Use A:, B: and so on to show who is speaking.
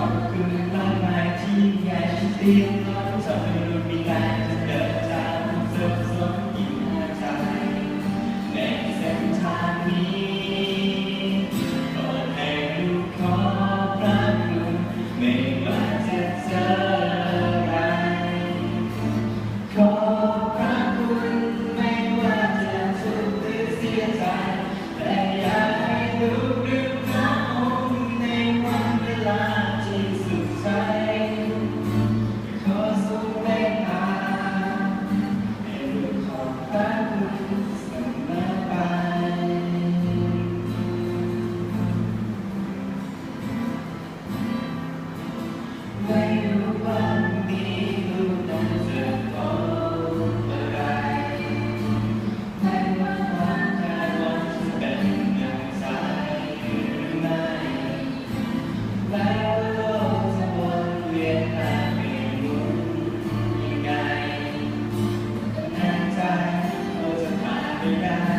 A: ขอบคุณมกมายที่ยิ่งใหญ่ที่เต็มร้อยสำรับดวงวิาณ Amen.